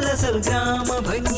గ్రామ భంగి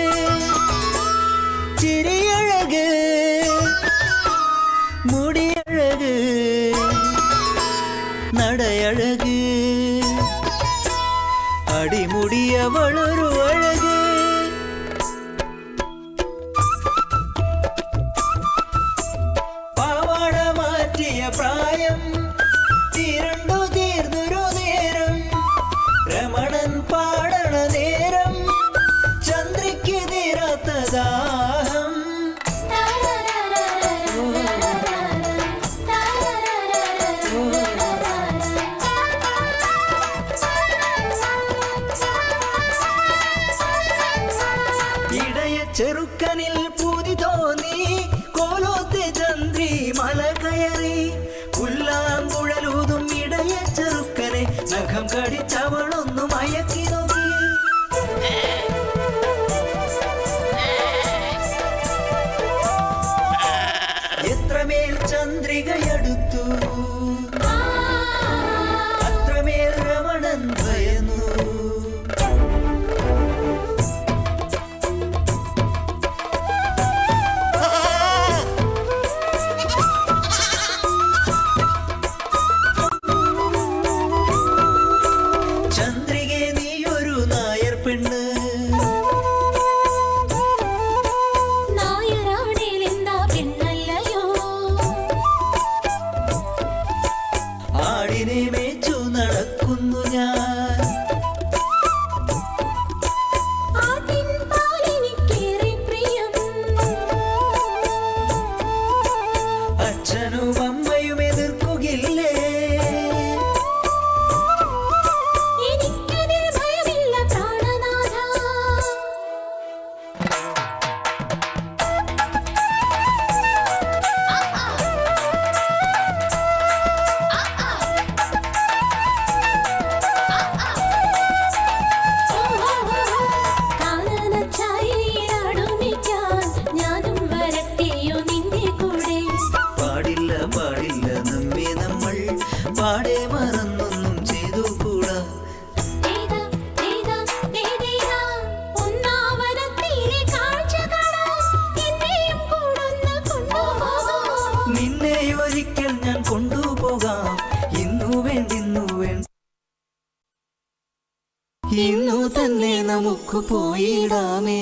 പ്രായം. ചിരണ്ടു തീർന്നൊരു നേരം. രമണൻ പാടണ നേരം. ചന്ദ്രയ്ക്ക് തീരാത്ത ദാഹം. ചെറുക്കനിൽ വിനിമയിച്ചു നടക്കുന്നു ഞാൻ. നമുക്ക് പോയിടാമേ.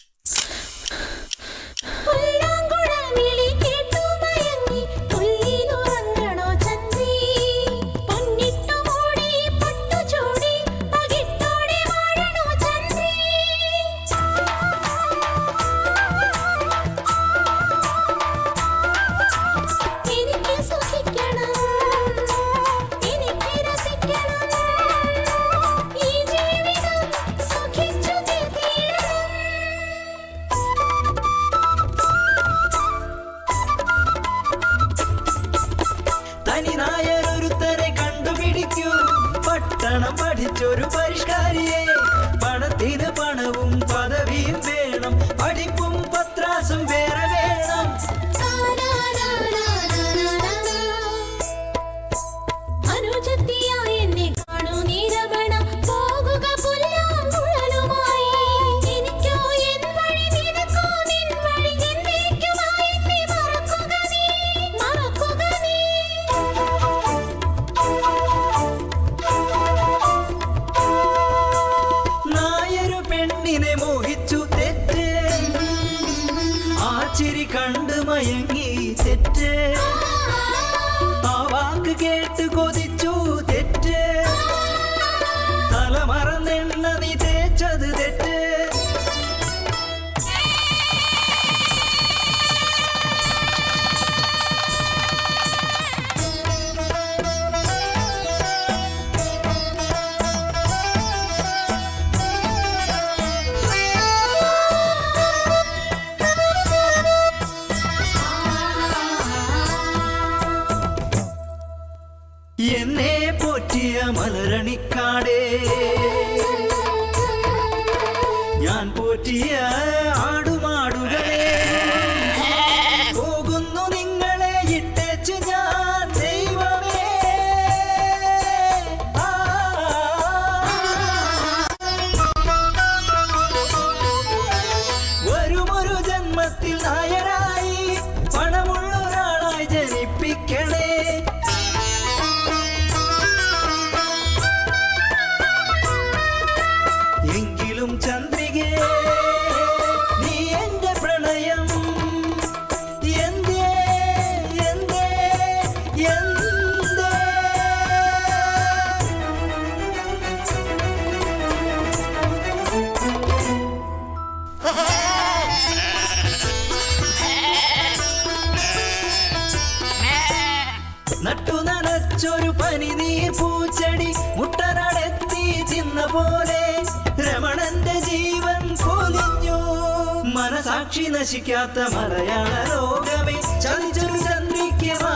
മറ്റൊരു കണ്ണിനെ മോഹിച്ചു തെറ്റേ. ആ ചിരി കണ്ട് മയങ്ങി തെറ്റേ. ആ വാക്ക് കേട്ട് കൊതി എന്നെ പോറ്റിയ മലരണിക്കാടേ. ഞാൻ പോറ്റിയ നട്ടു നനച്ചൊരു പനിനീർ പൂച്ചെടി മുട്ടനടത്തി ചിന്ന പോലെ രമണന്റെ ജീവൻ പൊതിഞ്ഞു മനസാക്ഷി നശിക്കാത്ത മലയാള ലോകമേ ചതിച്ചൊരു ചന്ദ്രിക്കുമാ